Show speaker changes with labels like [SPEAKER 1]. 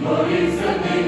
[SPEAKER 1] Відповів землі.